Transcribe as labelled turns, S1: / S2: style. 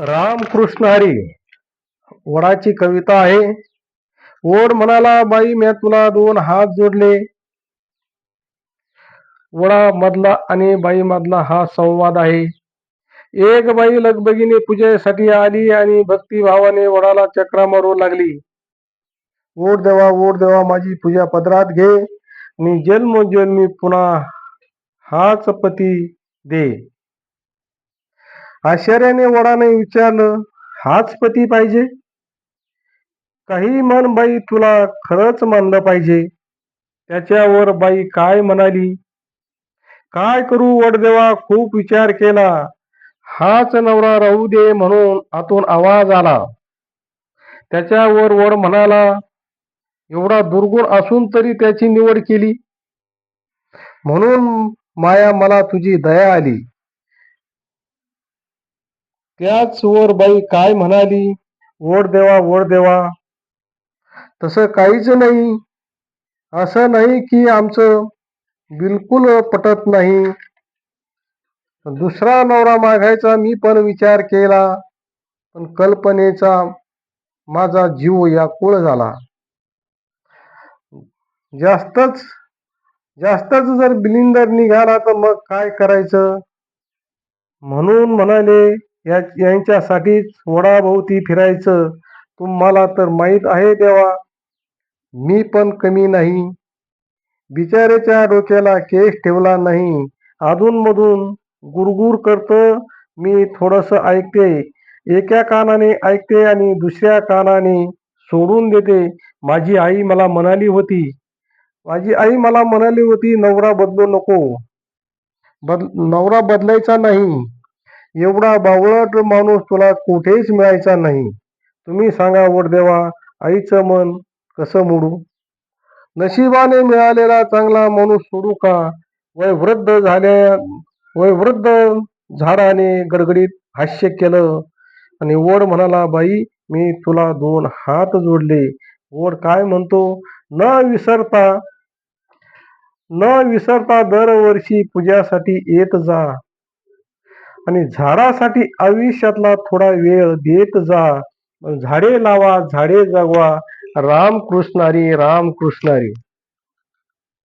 S1: रामकृष्ण हरी. वडाची कविता आहे. ओढ म्हणाला बाई म्या तुला दोन हात जोडले. वडा मधला आणि बाई मधला हा संवाद आहे. एक बाई लगबगीने पूजेसाठी आली आणि भक्तिभावाने वडाला चक्रा मारू लागली. ओढ देवा ओढ देवा माझी पूजा पदरात घे. मी जन्मोजन्मी पुन्हा हाच पती दे. आश्चर्याने वडाने विचारलं हाच पती पाहिजे? काही मन बाई तुला खरंच मानलं पाहिजे. त्याच्यावर बाई काय म्हणाली? काय करू वडदेवा? खूप विचार केला. हाच नवरा राहू दे म्हणून आतून आवाज आला. त्याच्यावर वड म्हणाला एवढा दुर्गुण असून तरी त्याची निवड केली. म्हणून माया मला तुझी दया आली. त्याचवर बाई काय म्हणाली? ओढ देवा ओढ देवा. तसं काहीच नाही. असं नाही की आमचं बिलकुल पटत नाही. दुसरा नवरा मागायचा मी पण विचार केला. पण कल्पनेचा माझा जीव याकुळ झाला. जास्तच जास्तच जर बिलिंदर निघाला तर मग काय करायचं? म्हणून म्हणाले या यांच्यासाठीच वडाभोवती फिरायचं तुम्हाला तर माहीत आहे देवा. मी पण कमी नाही. बिचाऱ्याच्या डोक्याला केस ठेवला नाही. अधूनमधून गुरगुर करतं. मी थोडंसं ऐकते. एका कानाने ऐकते आणि दुसऱ्या कानाने सोडून देते. माझी आई मला म्हणाली होती. माझी आई मला म्हणाली होती नवरा बदलू नको. बद नवरा बदलायचा नाही. एवढा बावळट माणूस तुला कुठेच मिळायचा नाही. तुम्ही सांगा वडदेवा आईचं मन कसं मोडू? नशिबाने मिळालेला चांगला माणूस सोडू का? वय वृद्ध झाल्या वय वृद्ध झाडाने गडगडीत हास्य केलं. आणि ओढ म्हणाला बाई मी तुला दोन हात जोडले. ओढ काय म्हणतो? न विसरता न विसरता दरवर्षी पूजासाठी येत जा. आणि झाडासाठी आयुष्यातला थोडा वेळ देत जा. झाडे लावा झाडे जगवा. राम कृष्णारी राम कृष्णारी